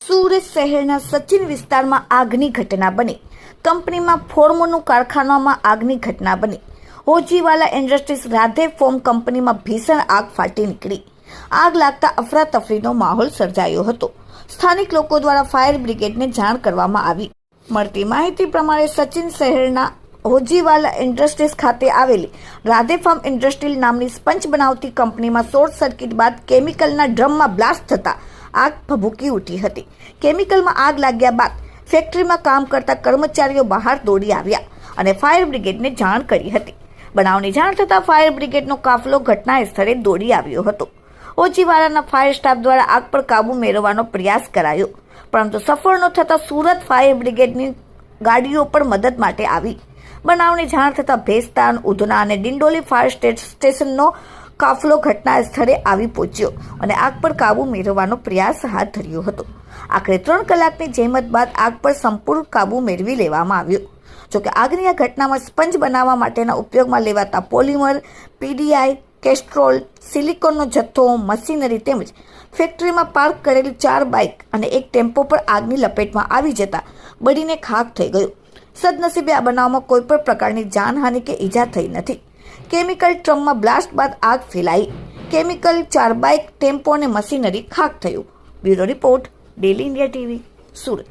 સુરત શહેરના સચિન વિસ્તારમાં આગની ઘટના બની. કંપનીમાં ફોર્મોનું કારખાનામાં આગની ઘટના બની. હોજીવાલા ઇન્ડસ્ટ્રીઝ રાધે ફોર્મ કંપનીમાં ભીષણ આગ ફાટી નીકળી. આગ લાગતા અફરાતફરીનો માહોલ સર્જાયો હતો. સ્થાનિક લોકો દ્વારા ફાયર બ્રિગેડને જાણ કરવામાં આવી. મળતી માહિતી પ્રમાણે સચિન શહેરના હોજીવાલા ઇન્ડસ્ટ્રીઝ ખાતે આવેલી રાધે ફાર્મ ઇન્ડસ્ટ્રીલ નામની સ્પંચ બનાવતી કંપનીમાં શોર્ટ સર્કિટ બાદ કેમિકલના ડ્રમમાં બ્લાસ્ટ થતાં આગ ભભૂકી ઉઠી હતી. કેમિકલમાં આગ લાગ્યા બાદ ફેક્ટરીમાં કામ કરતા કર્મચારીઓ બહાર દોડી આવ્યા અને ફાયર બ્રિગેડને જાણ કરી હતી. બનાવની જાણ થતાં ફાયર બ્રિગેડનો કાફલો ઘટના સ્થળે દોડી આવ્યો હતો. ઓજીવાલાના ફાયર સ્ટાફ દ્વારા આગ પર કાબુ મેળવવાનો પ્રયાસ કરાયો, પરંતુ સફળ ન થતાં સુરત ફાયર બ્રિગેડની ગાડીઓ પણ મદદ માટે આવી. બનાવની જાણ થતાં ભેસ્તાન, ઉધના અને ડિંડોલી ફાયર સ્ટે- સ્ટેશનનો કાફલો ઘટના સ્થળે આવી પહોંચ્યો અને આગ પર કાબુ મેળવવાનો પ્રયાસ હાથ ધર્યો હતો. આખરે ત્રણ કલાકની જહેમત બાદ આગ પર સંપૂર્ણ કાબુ મેળવી લેવામાં આવ્યો. જોકે આગની આ ઘટનામાં સ્પંજ બનાવવા માટેના ઉપયોગમાં લેવાતા પોલિમર, પીડીઆઈ, કેસ્ટ્રોલ, સિલિકોનનો જથ્થો, મશીનરી તેમજ ફેક્ટરીમાં પાર્ક કરેલી ચાર બાઇક અને એક ટેમ્પો પર આગની લપેટમાં આવી જતા બળીને ખાક થઈ ગયો. સદનસીબે આ બનાવમાં કોઈ પણ પ્રકારની જાનહાનિ કે ઈજા થઈ નથી. કેમિકલ ટ્રમમાં બ્લાસ્ટ બાદ આગ ફેલાઈ. કેમિકલ ચાર બાઇક ટેમ્પો અને મશીનરી ખાક થયું. Bureau report, daily India TV, Surat.